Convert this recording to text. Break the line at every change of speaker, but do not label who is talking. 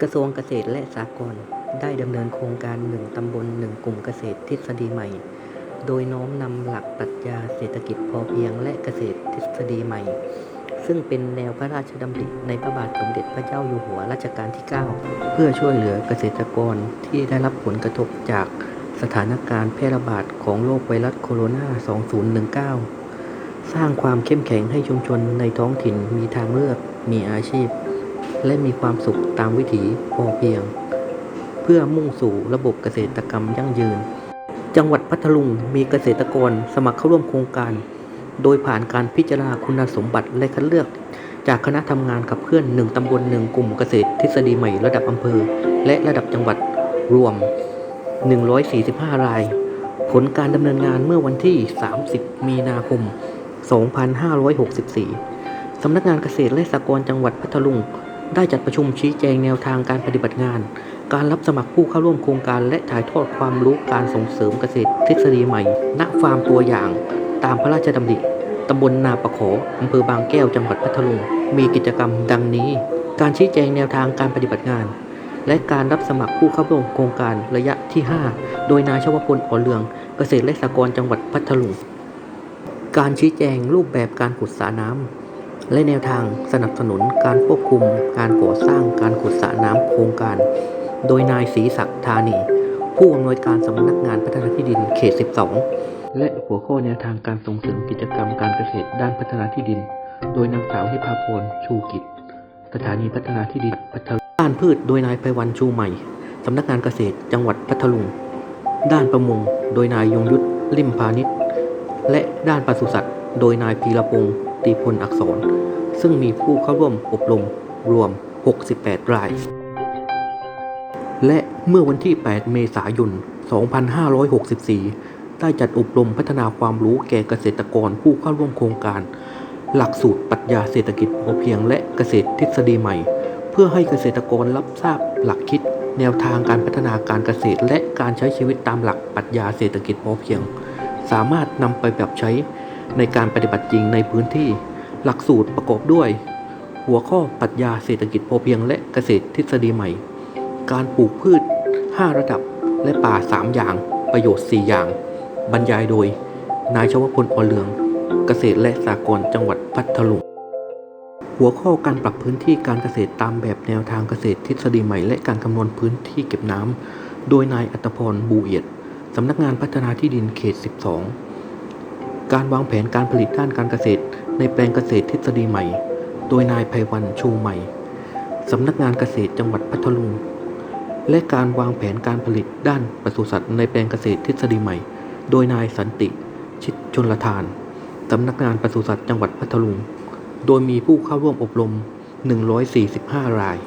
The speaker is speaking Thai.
กระทรวงเกษตรและสหกรณ์ได้ดำเนินโครงการหนึ่งตำบลหนึ่งกลุ่มเกษตรทฤษฎีใหม่ โดยน้อมนำหลักปรัชญาเศรษฐกิจพอเพียงและเกษตรทฤษฎีใหม่ ซึ่งเป็นแนวพระราชดำริในพระบาทสมเด็จพระเจ้าอยู่หัวรัชกาลที่ 9 เพื่อช่วยเหลือเกษตรกรที่ได้รับผลกระทบจากสถานการณ์แพร่ระบาดของโรคไวรัสโคโรนา 2019 สร้างความเข้มแข็งให้ชุมชนในท้องถิ่นมีทางเลือก มีอาชีพ และมีความสุขตามวิถีพอเพียง เพื่อมุ่งสู่ระบบเกษตรกรรมยั่งยืน จังหวัดพัทลุงมีเกษตรกรสมัครเข้าร่วมโครงการ โดยผ่านการพิจารณาคุณสมบัติและคัดเลือก จากคณะทำงานขับเคลื่อนหนึ่งตำบลหนึ่งกลุ่มเกษตรทฤษฎีใหม่ระดับอำเภอ และระดับจังหวัดรวม 145 ราย ผลการดำเนินงานเมื่อวันที่ 30 มีนาคม 2564สำนักงานเกษตรและสหกรณ์จังหวัดพัทลุง ได้จัดประชุมชี้แจงแนวทางการปฏิบัติงาน การรับสมัครผู้เข้าร่วมโครงการและถ่ายทอดความรู้การส่งเสริมเกษตรทฤษฎีใหม่ ณ ฟาร์มตัวอย่าง ตามพระราชดำริตำบลนาประขออำเภอบางแก้ว จังหวัดพัทลุง มีกิจกรรมดังนี้ การชี้แจงแนวทางการปฏิบัติงาน และการรับสมัครผู้เข้าร่วมโครงการระยะที่ 5 โดยนายชวพลอ่อนเรือง เกษตรและสหกรณ์จังหวัดพัทลุง การชี้แจงรูปแบบการขุดสระน้ำ และแนวทางสนับสนุนการควบคุมการก่อสร้างการขุดสระน้ำโครงการ โดยนายศรีศักดิ์ธานี ผู้อำนวยการสำนักงานพัฒนาที่ดินเขต 12 และหัวข้อแนวทางการส่งเสริมกิจกรรมการเกษตรด้านพัฒนาที่ดิน โดยนางสาวนิพาพรชูกิจ สถานีพัฒนาที่ดินพัทลุงด้านพืชโดยนายไพวันชูใหม่สำนักงานเกษตรจังหวัดพัทลุง ด้านประมงโดยนายยงยุทธลิมพาณิชย์และด้านปศุสัตว์ โดยนายพีรพงศ์ตีพลอักษร ซึ่งมีผู้เข้าร่วมอบรมรวม 68 ราย และเมื่อวันที่ 8 เมษายน 2564 ได้จัดอบรมพัฒนาความรู้แก่เกษตรกรผู้เข้าร่วมโครงการ หลักสูตรปรัชญาเศรษฐกิจพอเพียงและเกษตรทฤษฎีใหม่ เพื่อให้เกษตรกรรับทราบหลักคิด แนวทางการพัฒนาการเกษตร และการใช้ชีวิตตามหลักปรัชญาเศรษฐกิจพอเพียง สามารถนำไปปรับใช้ ในการปฏิบัติจริงในพื้นที่ หลักสูตรประกอบด้วย หัวข้อปรัชญาเศรษฐกิจพอเพียงและเกษตรทฤษฎีใหม่ การปลูกพืช 5 ระดับและป่า 3 อย่าง ประโยชน์ 4 อย่าง บรรยายโดย นายชวพลอเรืองเกษตรและสหกรณ์จังหวัดพัทลุงหัวข้อการปรับพื้นที่การเกษตรตามแบบแนวทางเกษตรทฤษฎีใหม่ และการคำนวณพื้นที่เก็บน้ำโดยนายอัตพรบูเอียดสำนักงานพัฒนาที่ดินเขต 12 การวางแผนการผลิตด้านการเกษตร ในแปลงเกษตรทฤษฎีใหม่ โดยนายไพวันชูใหม่ สำนักงานเกษตรจังหวัดพัทลุง และการวางแผนการผลิตด้านปศุสัตว์ในแปลงเกษตรทฤษฎีใหม่ โดยนายสันติ ชิดชนลทาน สำนักงานปศุสัตว์จังหวัดพัทลุง โดยมีผู้เข้าร่วมอบรม 145 ราย